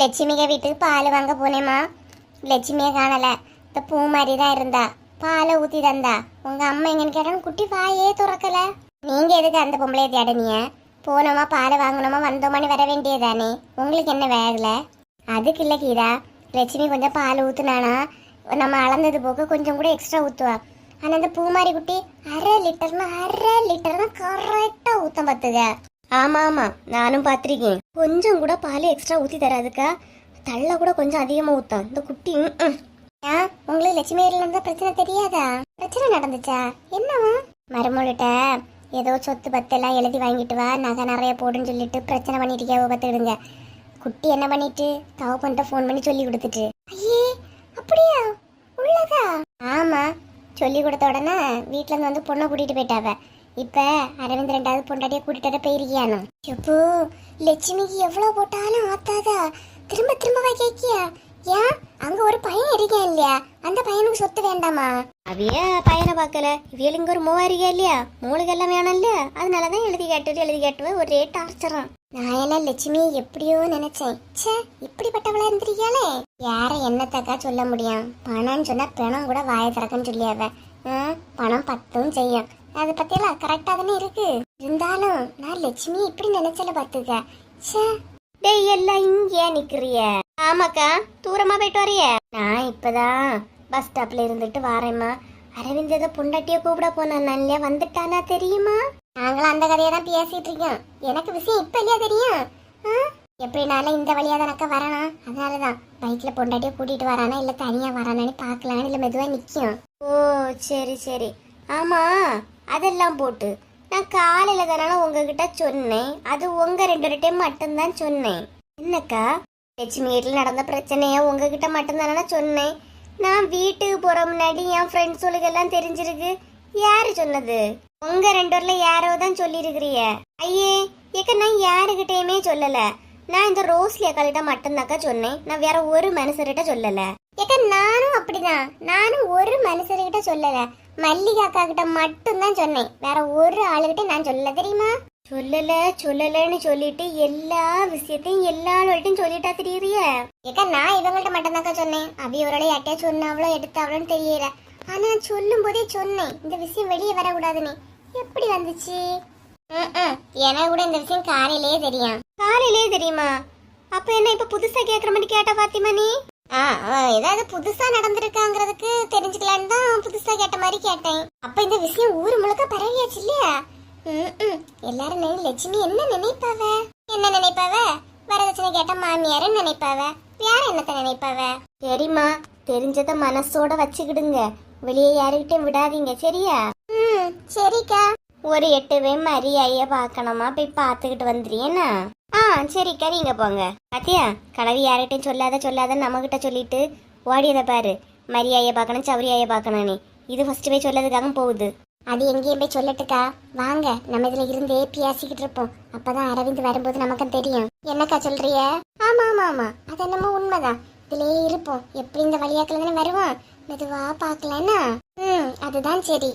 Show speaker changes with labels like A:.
A: லட்சுமிக வீட்டுக்கு பால் வாங்க போனேம்மா. லட்சுமியை காணலை. இந்த பூ மாதிரி தான் இருந்தா. பாலை ஊற்றி தந்தா. உங்க அம்மா எங்கன்னு கேட்டாலும் குட்டி வாயே துறக்கலை. நீங்க எதுக்கு அந்த பொம்பளையை தேடனீங்க? போனோமா பாலை வாங்கணுமா வந்தோமான்னு வர வேண்டியதானே உங்களுக்கு என்ன வேகலை அதுக்கு இல்லை கீதா. லட்சுமி கொஞ்சம் பால் ஊற்றுனானா நம்ம அளந்தது போக கொஞ்சம் கூட எக்ஸ்ட்ரா ஊற்றுவா ஆனால் இந்த பூமாரி குட்டி அரை லிட்டர்னா அரை லிட்டர்னா கரெக்டாக ஊற்ற பார்த்துக்க ஆமா ஆமா. நானும் பார்த்துருக்கேன் கொஞ்சம் கூட பால் எக்ஸ்ட்ரா ஊத்தி தராதுக்கா. தள்ள கூட கொஞ்சம் அதிகமா ஊற்றும் இந்த குட்டி ம், ஏன் உங்களுக்கு லட்சுமி வீட்டில் பிரச்சனை தெரியாதா? பிரச்சனை நடந்துச்சா? என்னவா? மருமகிட்ட ஏதோ சொத்து பத்தெல்லாம் எழுதி வாங்கிட்டு வா. நகை நிறைய போடுன்னு சொல்லிட்டு பிரச்சனை பண்ணிட்டு இருக்கா குட்டி என்ன பண்ணிட்டு? தவ பண்ணிட்ட ஃபோன் பண்ணி சொல்லி கொடுத்துட்டு. ஐயே அப்படியா? உள்ளதா? ஆமா. சொல்லி கொடுத்த உடனே வீட்டிலேருந்து இருந்து வந்து பொண்ணை கூட்டிட்டு போயிட்டாவ. இப்ப அரவிந்த் ரெண்டாவது பொண்டாட்டிய கூட்டிட்டு போயிருக்கியானோ? எப்போ லட்சுமிக்கு எவ்வளவு போட்டாலும் ஆத்தாதா? திரும்ப திரும்ப வை கேக்கியா? ஏன்? அங்க ஒரு பையன் இருக்கான் இல்லையா? அந்த பையனுக்கு சொத்து வேண்டாமா? அவிய பையனை பார்க்கல. இவியலுங்க ஒரு மூவா இருக்கா இல்லையா? மூளுக்கு எல்லாம் வேணும் இல்லையா? அதனாலதான் எழுதி கேட்டுட்டு எழுதி கேட்டு ஒரே டார்ச்சரம் நான் எல்லாம் லட்சுமி எப்படியோ நினைச்சேன். ச்சே இப்படிப்பட்டவளா இருந்திருக்காளே யார என்னத்தக்கா சொல்ல முடியும்? பணம்னு சொன்னா பிணம் கூட வாய திறக்கன்னு சொல்லியாவ. பணம் பத்தும் செய்யும். அதை பத்தியெல்லாம் கரெக்டா தானே இருக்கு? இருந்தாலும் நான் லட்சுமி இப்படி நினைச்சல பாத்துக்க ச்சே. டேய் எல்லாம் இங்கே நிக்கிறிய? ஆமாக்கா தூரமா போயிட்டு வரைய? நான் இப்பதான் பஸ் ஸ்டாப்ல இருந்துட்டு வரேம்மா. அரவிந்த் ஏதோ பொண்டாட்டிய கூப்பிட போனா இல்லையா வந்துட்டானா தெரியுமா? நாங்களும் அந்த கதையை தான் பேசிட்டு இருக்கோம். எனக்கு விஷயம் இப்ப இல்லையா தெரியும்? ஆ? எப்படினாலும் இந்த வழியா தானக்கா வரணும். அதனாலதான் பைக்ல பொண்டாட்டியை கூட்டிட்டு வரானா இல்ல தனியா வரானான்னு பாக்கலான்னு இல்ல மெதுவா நிக்கும் ஓ சரி சரி. ஆமா. அதெல்லாம் போட்டு. நான் காலையில் தானே உங்ககிட்ட சொன்னேன். அது உங்க ரெண்டு டைம் மட்டும்தான் சொன்னேன். என்னக்கா? லட்சுமி வீட்டில் நடந்த பிரச்சனையை உங்ககிட்ட மட்டும்தானே சொன்னேன். நான் வீட்டுக்கு போகிற முன்னாடி என் ஃப்ரெண்ட்ஸுகளுக்கெல்லாம் தெரிஞ்சிருக்கு. யாரு சொன்னது? உங்க ரெண்டு பேர்ல யாரோ தான் சொல்லியிருக்கிறிய ஐயே ஏக்க நான் யாருகிட்டயுமே சொல்லல. நான் இந்த ரோஸ்லி அக்காளிட்ட மட்டும்தாக்கா சொன்னேன். நான் வேற ஒரு மனுஷர்கிட்ட சொல்லல. ஏக்க நானும் அப்படிதான். நானும் ஒரு மனுஷர்கிட்ட சொல்லல. மல்லிகா அக்கா கிட்ட மட்டும்தான் சொன்னேன். வேற ஒரு ஆளுகிட்ட நான் சொல்ல தெரியுமா? சொல்லல சொல்லலன்னு சொல்லிட்டு எல்லா விஷயத்தையும் எல்லா ஆளுகிட்டையும் சொல்லிட்டா தெரியறிய? ஏக்கா நான் இவங்கள்ட்ட மட்டும்தாக்கா சொன்னேன். அவியோரோட யார்ட்டையா சொன்னாவளோ எடுத்தாவளோன்னு தெரியல. ஆனா சொல்லும் போதே சொன்னேன். இந்த விஷயம் வெளியே வரக்கூடாதுன்னு. எப்படி வந்துச்சு? எனக்கு கூட இந்த விஷயம் காலையிலேயே தெரியும். காலையிலேயே தெரியுமா? அப்ப என்ன இப்ப புதுசா கேக்குற மாதிரி கேட்ட பாத்திமா நீ? ஏதாவது புதுசா நடந்திருக்காங்கிறதுக்கு தெரிஞ்சுக்கலான்னு தான் புதுசா கேட்ட மாதிரி கேட்டேன். அப்ப இந்த விஷயம் ஊர் முழுக்க பரவியாச்சு இல்லையா? ம், ம். எல்லாரும் லட்சுமி என்ன நினைப்பாவ? என்ன நினைப்பாவ? வரதட்சணை கேட்ட மாமியார நினைப்பாவ? வேற என்னத்த நினைப்பாவ? சரிம்மா தெரிஞ்சத மனசோட வச்சுக்கிடுங்க. வெளியே யாருக்கிட்டையும் விடாதீங்க சரியா? ம் சரிக்கா. ஒரு எட்டு பேர் மரியாதைய பார்க்கணுமா? போய் பார்த்துக்கிட்டு வந்துறியேண்ணா ஆ சரிக்கா நீங்க போங்க. பாத்தியா? கனவி யார்கிட்டையும் சொல்லாத சொல்லாத நம்மகிட்ட சொல்லிட்டு ஓடியதை பாரு. மரியாயை பார்க்கணும் சவுரியாயை பார்க்கணும் நீ. இது ஃபர்ஸ்ட் போய் சொல்லதுக்காக போகுது. அது எங்கேயும் போய் சொல்லட்டுக்கா. வாங்க நம்ம இதுல இருந்தே பியாசிக்கிட்டு இருப்போம். அப்பதான் அரவிந்த் வரும்போது நமக்கு தெரியும். என்னக்கா சொல்றிய? ஆமா ஆமா ஆமா. அது என்னமோ உண்மைதான். இதுலயே இருப்போம். எப்படி இந்த வழியாக்கல தானே வருவோம்? மெதுவா பாக்கலன்னா ம் அதுதான் சரி.